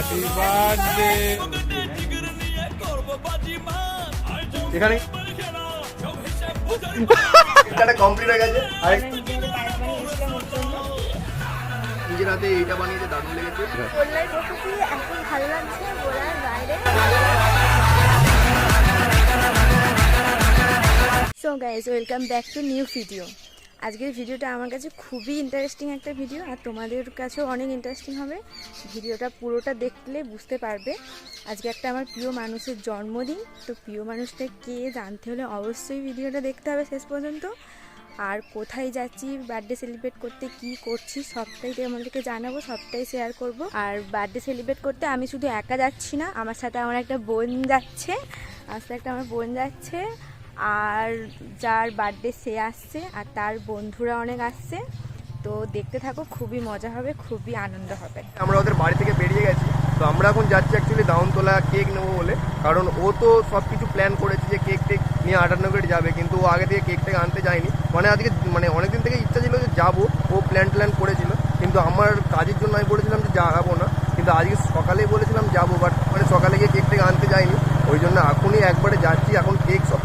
Happy birthday এখানে? এটা complete হয়ে গেছে? আর। নিজের হাতে এইটা বানিয়েছে দারুণ লেগেছে। এখন ভালো লাগছে বলার বাইরে। So guys welcome back to new video আজকের ভিডিওটা আমার কাছে খুবই ইন্টারেস্টিং একটা ভিডিও আর তোমাদের কাছেও অনেক ইন্টারেস্টিং হবে। ভিডিওটা পুরোটা দেখলে বুঝতে পারবে। আজকে একটা আমার প্রিয় মানুষের জন্মদিন, তো প্রিয় মানুষটা কে জানতে হলে অবশ্যই ভিডিওটা দেখতে হবে শেষ পর্যন্ত। আর কোথায় যাচ্ছি বার্থডে সেলিব্রেট করতে কি করছি, সবটাই তোমাদেরকে জানাব, সবটাই শেয়ার করব। আর বার্থডে সেলিব্রেট করতে আমি শুধু একা যাচ্ছি না, আমার সাথে আমার একটা বোন যাচ্ছে আমার সাথে একটা আমার বোন যাচ্ছে। আর যার বার্থডে সে আসছে আর তার বন্ধুরা অনেক আসছে। তো দেখতে থাকো, খুবই মজা হবে, খুবই আনন্দ হবে। আমরা ওদের বাড়ি থেকে বেরিয়ে গেছি। তো আমরা এখন যাচ্ছি অ্যাকচুয়ালি দাউনতলা কেক নেব বলে। কারণ ও তো সব কিছু প্ল্যান করেছে যে কেক টেক নিয়ে আটান্নগরে যাবে, কিন্তু ও আগে থেকে কেক টেক আনতে যায়নি। মানে আজকে মানে অনেকদিন থেকে ইচ্ছা ছিল যে যাব, ও প্ল্যান ট্ল্যান করেছিল। কিন্তু আমার কাজের জন্য আমি বলেছিলাম যে যাব না। কিন্তু আজকে সকালেই বলেছিলাম যাব বাট মানে সকালে গিয়ে কেক টেক আনতে যাইনি। ওই জন্য এখনই একবারে যাচ্ছি, এখন কেক যাব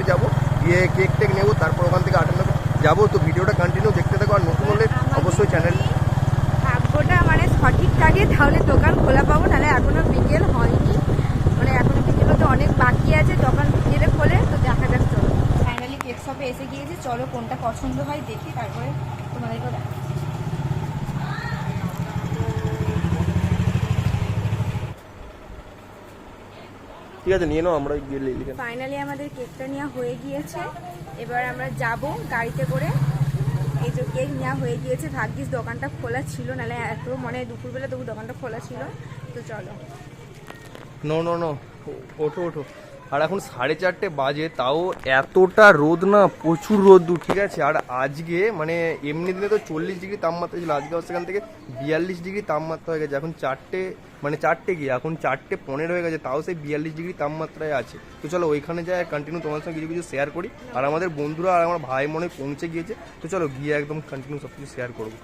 গিয়ে কেক টেক নেব তারপর ওখান থেকে আটান্ন যাব। তো ভিডিওটা কন্টিনিউ দেখতে থাকো আর নতুন হলে অবশ্যই চ্যানেল ভাগ্যটা মানে সঠিক থাকে তাহলে দোকান খোলা পাবো নাহলে এখনও বিকেল হয়নি। মানে এখনও বিকেল তো অনেক বাকি আছে দোকান বিকেলে খোলে তো দেখা যাক চলো। ফাইনালি কেক শপে এসে গিয়েছি চলো কোনটা পছন্দ হয় দেখি তারপরে তোমাদেরকে দেখাচ্ছি। ঠিক আছে নিয়ে নাও আমরা গিয়ে লিখে ফাইনালি আমাদের কেকটা নেওয়া হয়ে গিয়েছে। এবার আমরা যাব গাড়িতে করে। এই যে কেক নেওয়া হয়ে গিয়েছে ভাগ্যিস দোকানটা খোলা ছিল নাহলে এত মানে দুপুরবেলা তবু দোকানটা খোলা ছিল। তো চলো। নো নো নো ওঠো ওঠো। আর এখন সাড়ে চারটে বাজে, তাও এতটা রোদ না, প্রচুর রোদ ঠিক আছে? আর আজকে মানে এমনি দিনে তো চল্লিশ ডিগ্রি তাপমাত্রা ছিল, আজকে সেখান থেকে বিয়াল্লিশ ডিগ্রি তাপমাত্রা হয়ে গেছে, এখন চারটে মানে চারটে গিয়ে, এখন চারটে পনেরো হয়ে গেছে, তাও সেই বিয়াল্লিশ ডিগ্রি তাপমাত্রায় আছে। তো চলো, ওইখানে যাই কন্টিনিউ তোমার সঙ্গে কিছু কিছু শেয়ার করি। আর আমাদের বন্ধুরা, আর আমার ভাই মনে পৌঁছে গিয়েছে, তো চলো গিয়ে একদম কন্টিনিউ সব কিছু শেয়ার করব।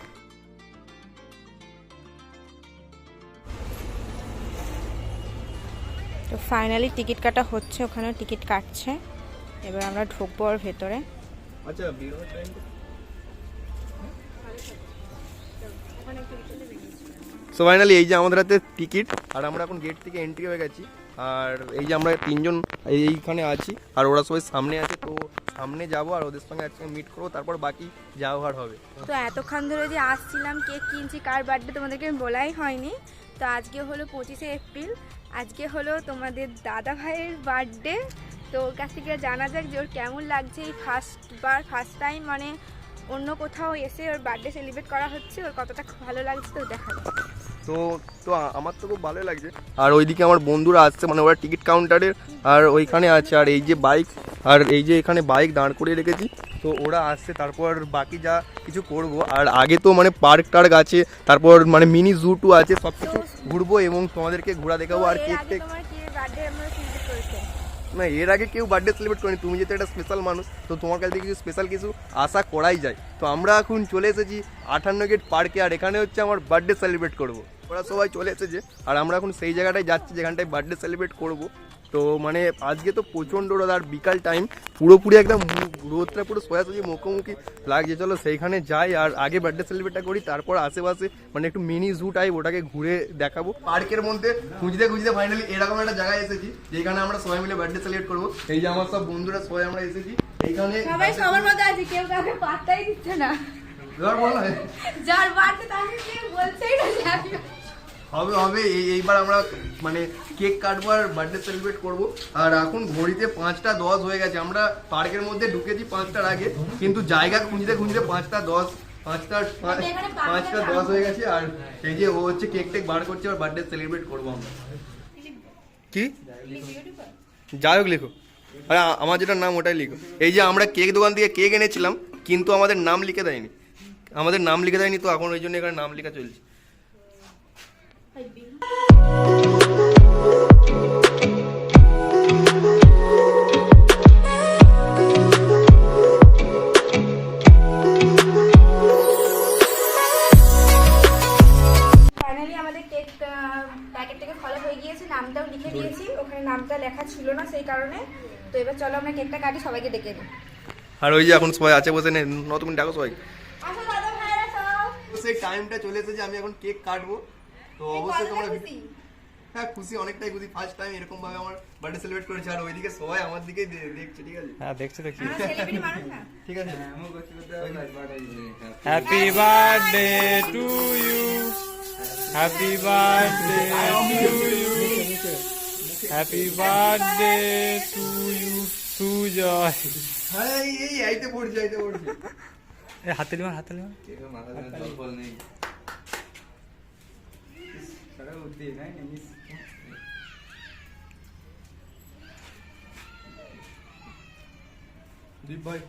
তো ফাইনালি টিকিট কাটা হচ্ছে ওখানে টিকিট কাটছে। এবার আমরা ঢুকবো ওর ভেতরে। আচ্ছা সো ফাইনালি এই যে আমাদের হাতে টিকিট আর আমরা এখন গেট থেকে এন্ট্রি হয়ে গেছি। আর এই যে আমরা তিনজন এইখানে আছি আর ওরা সবাই সামনে আছে তো সামনে যাব আর ওদের সঙ্গে একসঙ্গে মিট করব তারপর বাকি যাওয়ার হবে। তো এতক্ষণ ধরে যে আসছিলাম কেক কিনছি কার বার্থডে তোমাদেরকে বলাই হয়নি। তো আজকে হলো পঁচিশে এপ্রিল। আজকে হলো তোমাদের দাদা ভাইয়ের বার্থডে তো ওর কাছ থেকে জানা যাক যে ওর কেমন লাগছে এই ফার্স্ট বার ফার্স্ট টাইম মানে অন্য কোথাও এসে ওর বার্থডে সেলিব্রেট করা হচ্ছে। ওর কতটা ভালো লাগছে তো দেখা যাক। তো তো আমার তো খুব ভালোই লাগছে। আর ওইদিকে আমার বন্ধুরা আসছে মানে ওরা টিকিট কাউন্টারের আর ওইখানে আছে। আর এই যে বাইক আর এই যে এখানে বাইক দাঁড় করিয়ে রেখেছি। তো ওরা আসছে তারপর বাকি যা কিছু করব। আর আগে তো মানে পার্ক টার্ক আছে তারপর মানে মিনি জু টু আছে সব কিছু ঘুরবো এবং তোমাদেরকে ঘোরা দেখাবো আর কেক টেক না এর আগে কেউ বার্থডে সেলিব্রেট করেনি তুমি যেহেতু একটা স্পেশাল মানুষ তো তোমার কাছ থেকে কিছু স্পেশাল কিছু আশা করাই যায়। তো আমরা এখন চলে এসেছি আটান্ন গেট পার্কে আর এখানে হচ্ছে আমার বার্থডে সেলিব্রেট করব। ওরা সবাই চলে এসেছে আর আমরা এখন সেই জায়গাটায় যাচ্ছি যেখানটায় বার্থডে সেলিব্রেট করব। তো মানে আজকে তো প্রচণ্ড রোদ আর বিকাল টাইম পুরোপুরি একদম রোদটা পুরো সোজাসুজি মুখোমুখি লাগছে। চলো সেইখানে যাই আর আগে বার্থডে সেলিব্রেটটা করি তারপর আশেপাশে মানে একটু মিনি জু টাইপ ওটাকে ঘুরে দেখাবো। পার্কের মধ্যে খুঁজতে খুঁজতে ফাইনালি এরকম একটা জায়গায় এসেছি যেখানে আমরা সবাই মিলে বার্থডে সেলিব্রেট করব। এই যে আমার সব বন্ধুরা সবাই আমরা এসেছি এইখানে সবাই সবার মতো আছে কেউ কাউকে পাত্তাই দিচ্ছে না। বল। যার বার্থডে তাকে কেউ বলছেই না। হবে হবে। এই এইবার আমরা মানে কেক কাটবো আর বার্থডে সেলিব্রেট করব। আর এখন ঘড়িতে পাঁচটা দশ হয়ে গেছে। আমরা পার্কের মধ্যে ঢুকেছি পাঁচটার আগে কিন্তু জায়গা খুঁজতে খুঁজতে পাঁচটা দশ পাঁচটা পাঁচ- পাঁচটা দশ হয়ে গেছে। আর এই যে ও হচ্ছে কেক টেক বার করছে আর বার্থডে সেলিব্রেট করব আমরা। কি? যাই হোক লিখো। আরে আমার যেটা নাম ওটাই লিখো। এই যে আমরা কেক দোকান থেকে কেক এনেছিলাম কিন্তু আমাদের নাম লিখে দেয়নি। আমাদের নাম লিখে দেয়নি তো এখন ওই জন্য এখানে নাম লেখা চলছে ফাইনালি আমাদের কেক প্যাকেট থেকে খোলা হয়ে নামটাও লিখে দিয়েছি ওখানে নামটা লেখা ছিল না সেই কারণে। তো এবার চলো আমরা কেকটা কাটি সবাইকে ডেকে নিই। আর ওই যে এখন সবাই আছে বসে নেই নতুন তুমি ডাকো সবাই। আসো দাদা ভাইরা সব। সেই টাইমটা চলে এসেছে আমি এখন কেক কাটবো। তো অবশ্যই তোমরা হ্যাঁ খুশি অনেকটাই খুশি ফার্স্ট টাইম এরকম ভাবে আমার বার্থডে সেলিব্রেট করেছে আর ওইদিকে সবাই আমার দিকেই দেখছে ঠিক আছে হ্যাঁ দেখছি দেখছি ঠিক আছে happy birthday to you happy birthday to you happy birthday to you Sujoy হ্যাঁ এই আইতে পড়ছে আইতে পড়ছে হাতে লিমান হাতে লিমান দীপ ভাই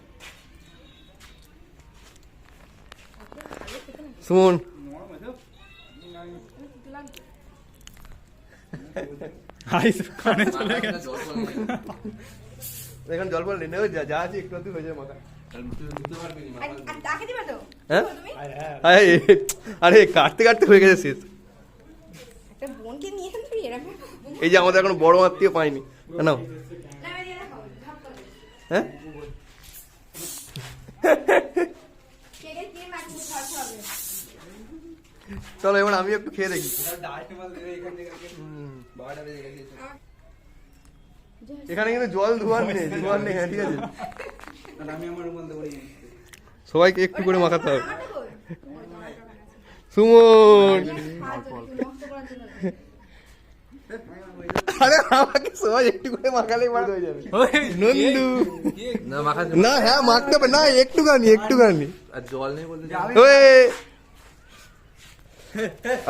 সুমন আইস কানে চলে গেছে এখন জল ফল নেই যা যা আছে একটু একটু হয়ে যায় মাথা তাকে দিবে তো হ্যাঁ তুমি আরে আরে কাটতে কাটতে হয়ে গেছে শেষ একটা বোনকে নিয়ে তুমি এরকম এই যে আমাদের এখন বড় আত্মীয় পাইনি না না দিয়ে রাখো হ্যাঁ? চলো এবার আমি একটু খেয়ে দেখি। এখানে কিন্তু জল ধোয়ার নেই ধোয়ার নেই হ্যাঁ ঠিক আছে। সবাইকে একটু করে মাখাতে হবে? সুমন। আরে আমাকে সবাই একটু করে হয়ে যাবে নন্দু না হ্যাঁ মাখতে হবে না একটুখানি একটুখানি আর জল নেই বলতে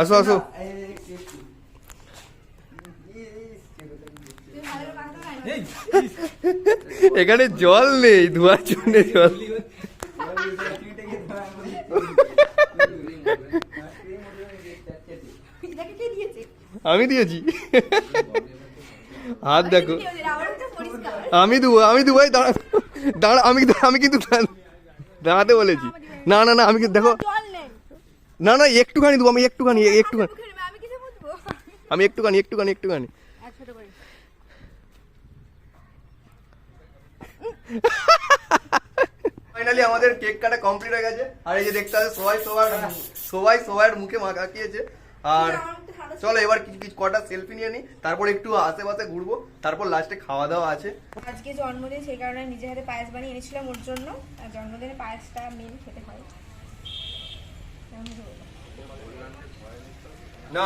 আসো আসো পারো? এখানে জল নেই ধোয়ার জন্য জল এটাকে কে দিয়েছে? আমি দিয়েছি। হাত দেখো। আমি দেবো আমি দেবো দাঁড়া দাঁড়া, আমি আমি কিন্তু দাঁড়া- দাঁড়াতে বলেছি। না না না, আমি দেখো। না না, একটুখানি দেবো, আমি একটুখানি একটুখানি। আমি একটুখানি একটুখানি একটুখানি। ফাইনালি আমাদের কেক কাটা কমপ্লিট হয়ে গেছে। আর এই যে দেখতে হবে সবাই সবার সবাই সবার মুখে মাখিয়েছে আর চলো এবার কিছু কিছু কটা সেলফি নিয়ে নিই তারপর একটু আশেপাশে ঘুরবো তারপর লাস্টে খাওয়া দাওয়া আছে। আজকে জন্মদিন সেই কারণে নিজে হাতে পায়েস বানিয়ে এনেছিলাম ওর জন্য। আর জন্মদিনে পায়েসটা মেন খেতে হয়? না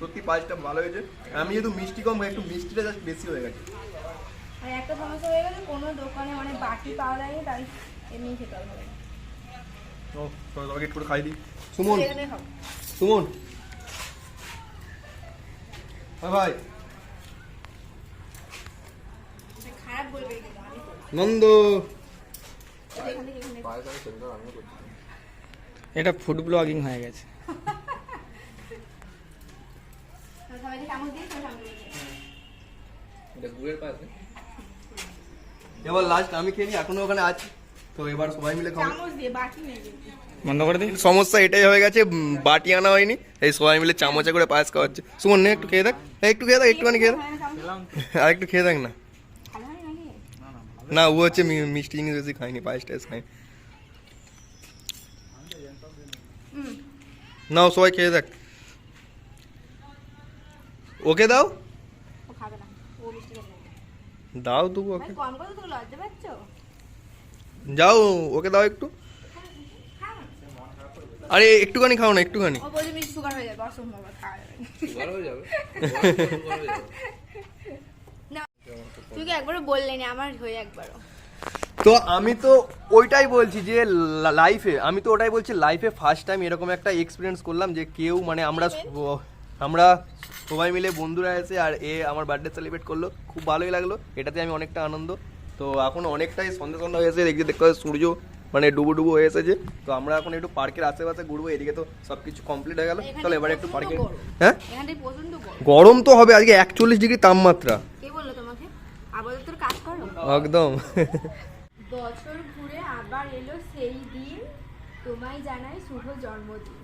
সত্যি পায়েসটা ভালো হয়েছে। আমি যেহেতু মিষ্টি কম একটু মিষ্টিটা জাস্ট বেশি হয়ে গেছে। আর একটা সমস্যা হয়ে গেছে কোনো দোকানে মানে বাটি পাওয়া যায়নি তাই এমনি খেতে হবে। ও তোমাকে একটু খাই দিই। সুমন সুমন। ভাই। সে খারাপ বলবে কিন্তু আমি করব। নন্দ। এটা ফুড ব্লগিং হয়ে গেছে। এবার লাস্ট আমি খেয়ে নিই এখনও ওখানে আছি। তো এবার সবাই মিলে খাব। বাটি নেই। বন্ধ করে দিই সমস্যা এটাই হয়ে গেছে বাটি আনা হয়নি এই সবাই মিলে চামচে করে পায়েস খাওয়াচ্ছে সুমন নে একটু খেয়ে দেখ একটু খেয়ে দেখ একটুখানি খেয়ে দেখ? আর একটু খেয়ে দেখ না? না ও হচ্ছে মি- মিষ্টি জিনিস বেশি খায়নি পায়েস টায়েস খায়নি হুম। নাও সবাই খেয়ে দেখ ওকে দাও। দাও তবু ওকে পাচ্ছ যাও ওকে দাও একটু আরে একটুখানি খাও না একটুখানি। ও বলছে মিষ্টি সুগার হয়ে যাবে অসম্ভব খাওয়া যাবে। সুগার হয়ে যাবে? সুগার হয়ে যাবে না তুই কি একবারও বললে না? আমার হয়ে একবারও। তো আমি তো ওইটাই বলছি যে লাইফে আমি তো ওটাই বলছি লাইফে ফার্স্ট টাইম এরকম একটা এক্সপিরিয়েন্স করলাম যে কেউ মানে আমরা আমরা সবাই মিলে বন্ধুরা এসে আর এ আমার বার্থডে সেলিব্রেট করল। খুব ভালোই লাগল এটাতে আমি অনেকটা আনন্দ। তো এখন অনেকটাই সন্ধ্যা সন্ধ্যা হয়েছে দেখতে দেখতে সূর্য মানে ডুবো ডুবো হয়ে এসেছে। তো আমরা এখন একটু পার্কের আশেপাশে ঘুরবো এদিকে তো সব কিছু কমপ্লিট হয়ে গেল। চলো এবারে একটু পার্কে হ্যাঁ? গরম। গরম তো হবে আজকে একচল্লিশ ডিগ্রি তাপমাত্রা। কে বলল তোমাকে? আপাতত তোর কাজ করো। একদম। বছর ঘুরে আবার এলো সেই দিন। তোমায় জানাই শুভ জন্মদিন।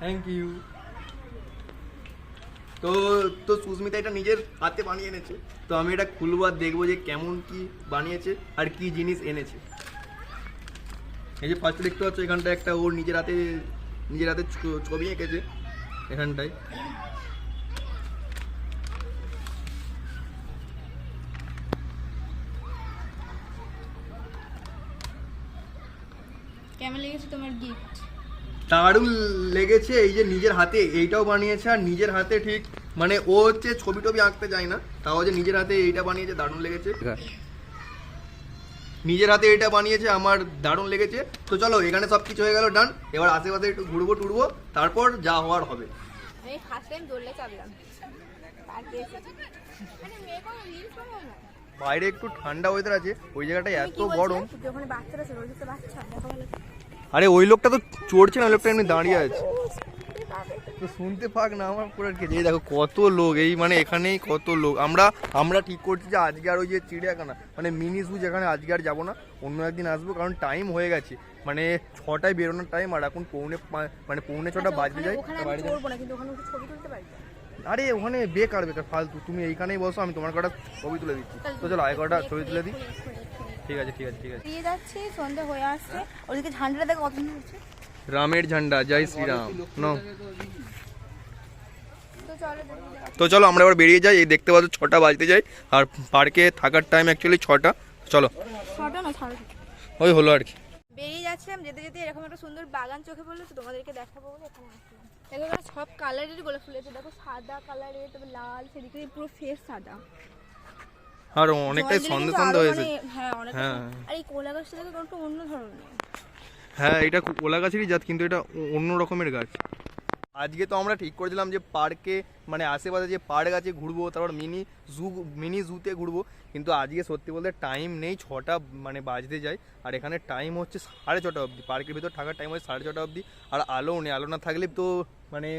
থ্যাংক ইউ তো তো সুস্মিতা এটা নিজের হাতে বানিয়ে এনেছে। তো আমি এটা খুলবো আর দেখব যে কেমন কি বানিয়েছে আর কি জিনিস এনেছে। এই যে ফার্স্টে দেখতে পাচ্ছ এখানটা একটা ওর নিজের হাতে নিজের হাতে ছ- ছবি এঁকেছে এখানটায়। কেমন লেগেছে তোমার গিফট দারুণ লেগেছে এই যে নিজের হাতে এইটাও বানিয়েছে আর নিজের হাতে ঠিক মানে ও হচ্ছে ছবি টবি আঁকতে যায় না তাও যে নিজের হাতে এইটা বানিয়েছে দারুণ লেগেছে। নিজের হাতে এটা বানিয়েছে আমার দারুণ লেগেছে। তো চলো এখানে সব কিছু হয়ে গেল ডান এবার আশেপাশে একটু ঘুরবো টুরবো তারপর যা হওয়ার হবে। বাইরে একটু ঠান্ডা ওয়েদার আছে ওই জায়গাটা এত গরম। আরে ওই লোকটা তো চড়ছে না ওই লোকটা এমনি দাঁড়িয়ে আছে। তো শুনতে পাক না আমার পুরো আর কি এই দেখো কত লোক এই মানে এখানেই কত লোক। আমরা আমরা ঠিক করছি যে আজকে আর ওই যে চিড়িয়াখানা মানে মিনি জু যেখানে আজকে আর যাব না অন্য একদিন আসব কারণ টাইম হয়ে গেছে। মানে ছটায় বেরোনোর টাইম আর এখন পৌনে মানে পৌনে ছটা যায়। আচ্ছা, পারি তো? আরে ওখানে বেকার বেকার ফালতু। তুমি এইখানেই বসো আমি তোমার কটা ছবি তুলে দিচ্ছি। তো চলো আগে কটা ছবি তুলে দিই। ঠিক আছে ঠিক আছে ঠিক আছে। বেরিয়ে যাচ্ছি সন্ধে হয়ে আসছে। ওদিকে ঝান্ডাটা দেখো কত হচ্ছে রামের ঝান্ডা জয় শ্রীরাম নো তো চলো আমরা এবার বেরিয়ে যাই এই দেখতে পাচ্ছ ছটা বাজতে যাই আর পার্কে থাকার টাইম অ্যাকচুয়ালি ছটা। চলো। ওই হলো আর কি। বেরিয়ে যাচ্ছিলাম যেতে যেতে এরকম একটা সুন্দর বাগান চোখে পড়ল তো তোমাদেরকে দেখাবো বলে এখানে আসলাম। দেখো এখানে সব কালারেরই গোলাপ ফুল আছে দেখো সাদা কালারের তবে লাল সেদিকে পুরো ফেস সাদা। আর অনেকটাই সন্ধে আরও হয়েছে হ্যাঁ অনেক হ্যাঁ। আর এই কোলা গাছটা দেখো একটু অন্য ধরনের। হ্যাঁ এটা ওলা গাছেরই জাত, কিন্তু এটা অন্য রকমের গাছ। আজকে তো আমরা ঠিক করেছিলাম যে পার্কে মানে আশেপাশে যে পার্ক আছে ঘুরবো, তারপর মিনি জু, মিনি জুতে ঘুরবো। কিন্তু আজকে সত্যি বলতে টাইম নেই, ছটা মানে বাজতে যায়। আর এখানে টাইম হচ্ছে সাড়ে ছটা অবধি। পার্কের ভিতর থাকার টাইম হচ্ছে সাড়ে ছটা অবধি। আর আলো নেই, আলো না থাকলে তো মানে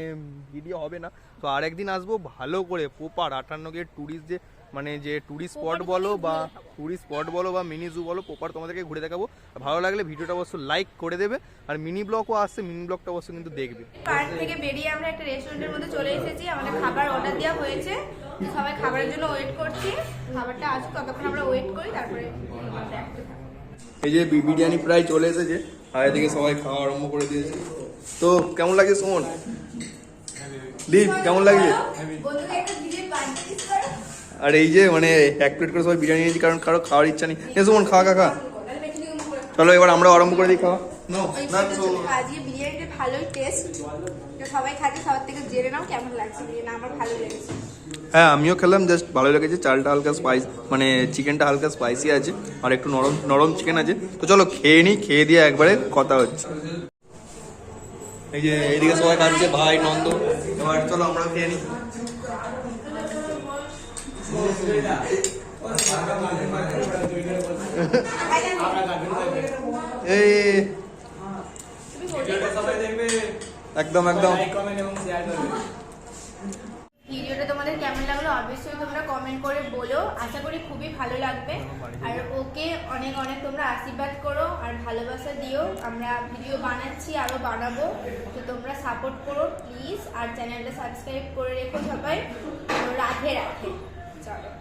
ভিডিও হবে না। তো আর একদিন আসব ভালো করে পোপার আটান্ন গেট ট্যুরিস্ট যে মানে যে ট্যুরিস্ট স্পট বলো বা ট্যুরিস্ট স্পট বলো বা মিনি জু বলো প্রপার তোমাদেরকে ঘুরে দেখাবো। আর ভালো লাগলে ভিডিওটা অবশ্য লাইক করে দেবে আর মিনি ব্লগও আসছে মিনি ব্লগটা অবশ্য কিন্তু দেখবে। পার্ক থেকে বেরিয়ে আমরা একটা রেস্টুরেন্টের মধ্যে চলে এসেছি আমাদের খাবার অর্ডার দেওয়া হয়েছে। সবাই খাবারের জন্য ওয়েট করছি। খাবারটা আসুক ততক্ষণ আমরা ওয়েট করি তারপরে এই যে বি- বিরিয়ানি প্রায় চলে এসেছে আর এদিকে সবাই খাওয়া আরম্ভ করে দিয়েছে। তো কেমন লাগে সুমন? দীপ কেমন লাগছে? আর এই যে মানে এক প্লেট করে সবাই বিরিয়ানি নিয়েছি কারণ কারও খাওয়ার ইচ্ছা নেই। এ সুমন খা খা খা। চলো এবার আমরা আরম্ভ করে দিই খাওয়া। নো না জন্য তো- আজকে বিরিয়ানিটা ভালোই টেস্ট সবাই খাচ্ছে সবার থেকে জেনে নাও কেমন লাগছে বিরিয়ানি আমার ভালো লেগেছে। হ্যাঁ আমিও খেলাম জাস্ট ভালো লেগেছে। চালটা হালকা স্পাইস মানে চিকেনটা হালকা স্পাইসি আছে আর একটু নরম নরম চিকেন আছে। তো চলো খেয়ে নিই খেয়ে দিয়ে একবারে কথা হচ্ছে। এই যে এইদিকে সবাই খাচ্ছে ভাই নন্দ। এবার চলো আমরা খেয়ে নিই এই একদম একদম। ভিডিওটা তোমাদের কেমন লাগল অবশ্যই তোমরা কমেন্ট করে বলো। আশা করি খুবই ভালো লাগবে। আর ওকে অনেক অনেক তোমরা আশীর্বাদ করো আর ভালোবাসা দিও। আমরা ভিডিও বানাচ্ছি আরও বানাবো। তো তোমরা সাপোর্ট করো প্লিজ আর চ্যানেলটা সাবস্ক্রাইব করে রেখো সবাই। রাধে রাধে। চলো